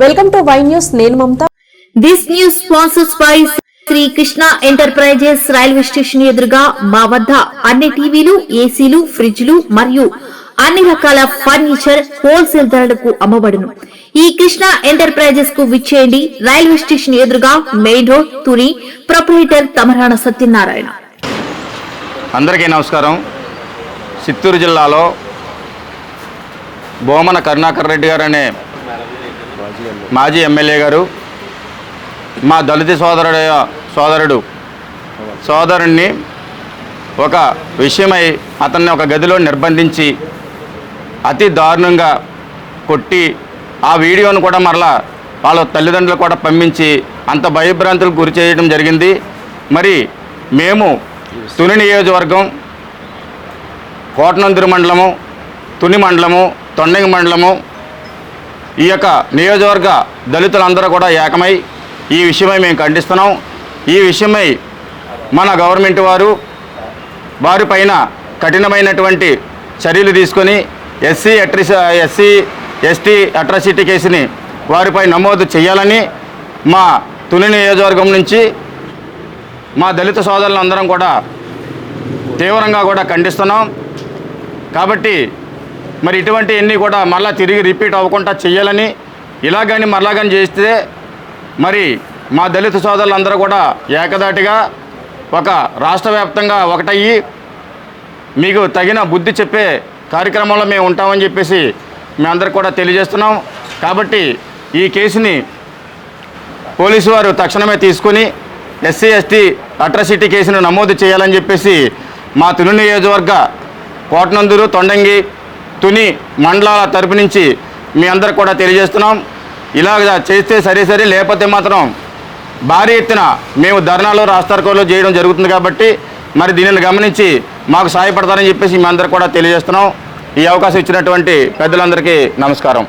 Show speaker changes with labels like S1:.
S1: Welcome to Y news నేను Mamata.
S2: This news sponsors by Shri Krishna enterprises railway station ఎదురుగా మా వద్ద అన్ని టీవీలు ఏసీలు ఫ్రిడ్జ్లు మరియు అన్ని రకాల ఫర్నిచర్ హోల్సేల్ ధరలకు అమ్మబడును. ఈ కృష్ణ ఎంటర్ప్రైజెస్కు విచ్చేయండి. రైల్వే స్టేషన్ ఎదురుగా main road Tuni proprietor Tamarana Satyanarayana.
S3: అందరికీ నమస్కారం. చిత్తూరు జిల్లాలో బోమన కరుణాకర్ రెడ్డి గారు అనే మాజీ ఎమ్మెల్యే గారు మా దళిత సోదరుడు సోదరుడు సోదరుణ్ణి ఒక విషయమై అతన్ని ఒక గదిలో నిర్బంధించి అతి దారుణంగా కొట్టి ఆ వీడియోను కూడా మరలా వాళ్ళ తల్లిదండ్రులు కూడా పంపించి అంత భయభ్రాంతులకు గురి చేయడం జరిగింది. మరి మేము తుని నియోజకవర్గం కోటనందురు మండలము తుని మండలము తొండంగి మండలము ఈ యొక్క నియోజకవర్గ దళితులందరూ కూడా ఏకమై ఈ విషయమై మేము ఖండిస్తున్నాం. ఈ విషయమై మన గవర్నమెంట్ వారు వారిపైన కఠినమైనటువంటి చర్యలు తీసుకొని ఎస్సీ అట్రిస ఎస్సీ ఎస్టీ అట్రాసిటీ కేసుని వారిపై నమోదు చేయాలని మా తుని నియోజకవర్గం నుంచి మా దళిత సోదరులందరం కూడా తీవ్రంగా కూడా ఖండిస్తున్నాం. కాబట్టి మరి ఇటువంటివన్నీ కూడా మళ్ళీ తిరిగి రిపీట్ అవ్వకుండా చేయాలని ఇలా కానీ మరలా కానీ చేస్తే మరి మా దళిత సోదరులందరూ కూడా ఏకదాటిగా ఒక రాష్ట్ర వ్యాప్తంగా ఒకటయ్యి. మీకు తగిన బుద్ధి చెప్పే కార్యక్రమంలో మేము ఉంటామని చెప్పేసి మేమందరూ కూడా తెలియజేస్తున్నాం. కాబట్టి ఈ కేసుని పోలీసు వారు తక్షణమే తీసుకుని ఎస్సీ ఎస్టీ అట్రాసిటీ కేసును నమోదు చేయాలని చెప్పేసి మా తుని నియోజకవర్గ కోటనందూరు తొండంగి తుని మండలాల తరపు నుంచి మీ అందరు కూడా తెలియజేస్తున్నాం. ఇలాగ చేస్తే సరే సరే లేకపోతే మాత్రం భారీ ఎత్తున మేము ధర్నాలు రాస్తార్కోలు చేయడం జరుగుతుంది కాబట్టి మరి దీనిని గమనించి మాకు సహాయపడతారని చెప్పేసి మీ అందరు కూడా తెలియజేస్తున్నాం. ఈ అవకాశం ఇచ్చినటువంటి పెద్దలందరికీ నమస్కారం.